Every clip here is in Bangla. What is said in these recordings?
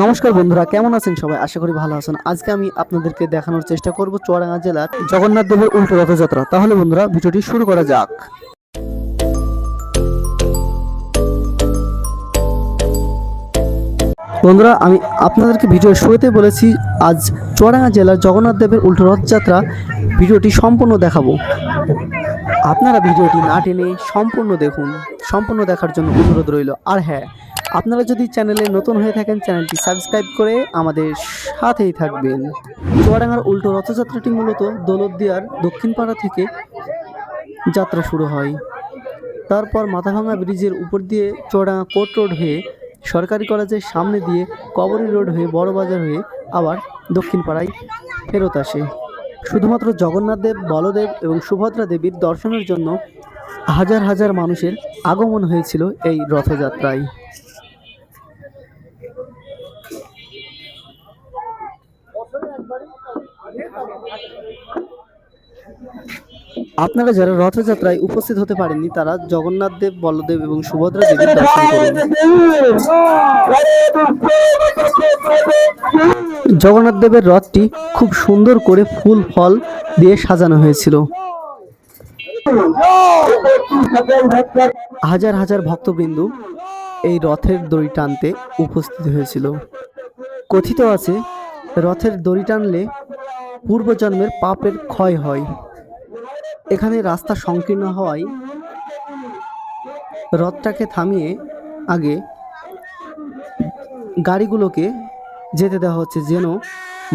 নমস্কার বন্ধুরা, কেমন আছেন সবাই? আশা করি ভালো আছেন। আজকে আমি আপনাদেরকে দেখানোর চেষ্টা করব চুয়াডাঙ্গা জেলার জগন্নাথ দেবের উল্টো রথযাত্রা। তাহলে বন্ধুরা, ভিডিওটি শুরু করা যাক। বন্ধুরা, আমি আপনাদেরকে ভিডিওর শুরুতে বলেছি, আজ চুয়াডাঙ্গা জেলার জগন্নাথ দেবের উল্টো রথযাত্রা। ভিডিওটি সম্পূর্ণ দেখাবো। আপনারা ভিডিওটি না টেনে সম্পূর্ণ দেখুন। সম্পূর্ণ দেখার জন্য অনুরোধ রইল। আর হ্যাঁ আপনারা যদি চ্যানেলে নতুন হয়ে থাকেন, চ্যানেলটি সাবস্ক্রাইব করে আমাদের সাথেই থাকবেন। চুয়াডাঙ্গার উল্টো রথযাত্রাটি মূলত দৌলতদিয়ার দক্ষিণপাড়া থেকে যাত্রা শুরু হয়। তারপর মাথাভাঙা ব্রিজের উপর দিয়ে চুয়াডাঙ্গা কোর্ট রোড হয়ে সরকারি কলেজের সামনে দিয়ে কবরী রোড হয়ে বড়বাজার হয়ে আবার দক্ষিণপাড়ায় ফেরত আসে। শুধুমাত্র জগন্নাথ দেব, বলদেব এবং সুভদ্রা দেবীর দর্শনের জন্য হাজার হাজার মানুষের আগমন হয়েছিল এই রথযাত্রায়। আপনারা যারা রথযাত্রায় উপস্থিত হতে পারেননি, তারা জগন্নাথ দেব, বলদেব এবং সুভদ্রা দেবীর দর্শন করুন। জগন্নাথ দেবের রথটি খুব সুন্দর করে ফুল, ফল দিয়ে সাজানো হয়েছিল। হাজার হাজার ভক্তবৃন্দ এই রথের দড়ি টানতে উপস্থিত হয়েছিল। কথিত আছে, রথের দড়ি টানলে পূর্বজন্মের পাপের ক্ষয় হয়। এখানে রাস্তা সংকীর্ণ হওয়ায় রথটাকে থামিয়ে আগে গাড়িগুলোকে যেতে দেওয়া হচ্ছে যেন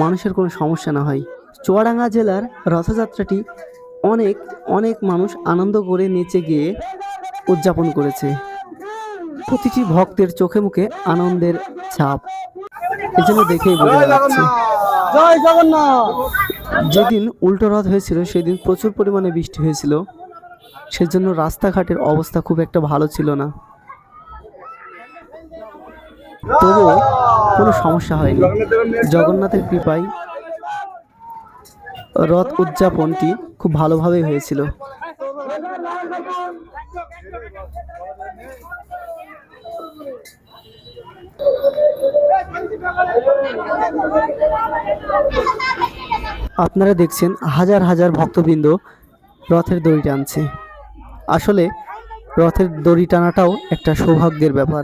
মানুষের কোনো সমস্যা না হয়। চুয়াডাঙ্গা জেলার রথযাত্রাটি অনেক অনেক মানুষ আনন্দ করে নেচে গিয়ে উদযাপন করেছে। প্রতিটি ভক্তের চোখে মুখে আনন্দের ছাপ। এজন্য দেখেই বোঝা যাচ্ছে জয় জগন্নাথ। যেদিন উল্টো রথ হয়েছিল, সেদিন প্রচুর পরিমাণে বৃষ্টি হয়েছিল। সেজন্য রাস্তাঘাটের অবস্থা খুব একটা ভালো ছিল না। তবুও কোনো সমস্যা হয়নি। জগন্নাথের কৃপায় রথ উদযাপনটি খুব ভালোভাবে হয়েছিল। আপনারা দেখছেন হাজার হাজার ভক্তবৃন্দ রথের দড়ি টানছে। আসলে রথের দড়ি টানাটাও একটা সৌভাগ্যের ব্যাপার।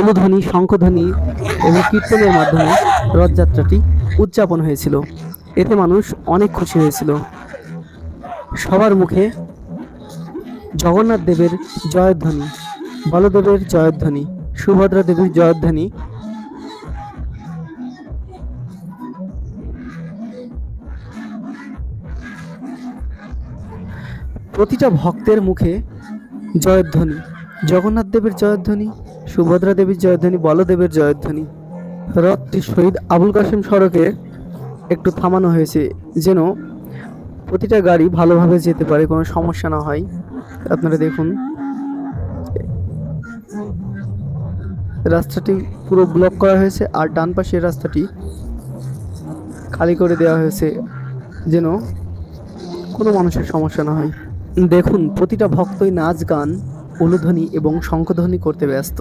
উলুধ্বনি, শঙ্খধ্বনি এবং কীর্তনের মাধ্যমে রথযাত্রাটি উদযাপন হয়েছিল। এতে মানুষ অনেক খুশি হয়েছিল। সবার মুখে জগন্নাথ দেবের জয়ধ্বনি, বলদেবের জয়ধ্বনি, সুভদ্রা দেবীর জয়ধ্বনি। প্রতিটা ভক্তের মুখে জয়ধ্বনি, জগন্নাথ দেবের জয়ধ্বনি, সুভদ্রা দেবীর জয়ধ্বনি, বলদেবের জয়ধ্বনি। রথটি শহীদ আবুল কাসেম সড়কে একটু থামানো হয়েছে, যেন প্রতিটা গাড়ি ভালোভাবে যেতে পারে, কোনো সমস্যা না হয়। আপনারা দেখুন। রাস্তাটি পুরো ব্লক করা হয়েছে আর ডান পাশের রাস্তাটি খালি করে দেওয়া হয়েছে যেন কোনো মানুষের সমস্যা না হয়। দেখুন, প্রতিটা ভক্তই নাচ, গান অনুধ্বনি এবং শঙ্খধ্বনি করতে ব্যস্ত।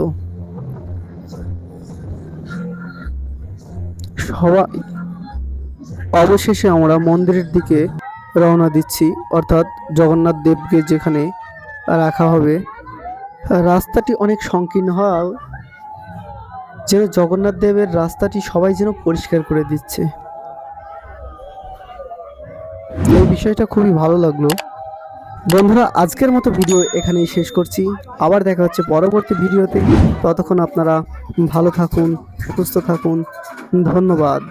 সবাই অবশেষে আমরা মন্দিরের দিকে রওনা দিচ্ছি। অর্থাৎ জগন্নাথ দেবকে যেখানে রাখা হবে। রাস্তাটি অনেক সংকীর্ণ হওয়া যেন জগন্নাথ দেবের রাস্তাটি সবাই যেন পরিষ্কার করে দিচ্ছে। এই বিষয়টা খুবই ভালো লাগল। বন্ধুরা, আজকের মতো ভিডিও এখানেই শেষ করছি। আবার দেখা হচ্ছে পরবর্তী ভিডিওতে। ততক্ষণ আপনারা ভালো থাকুন, সুস্থ থাকুন। ধন্যবাদ।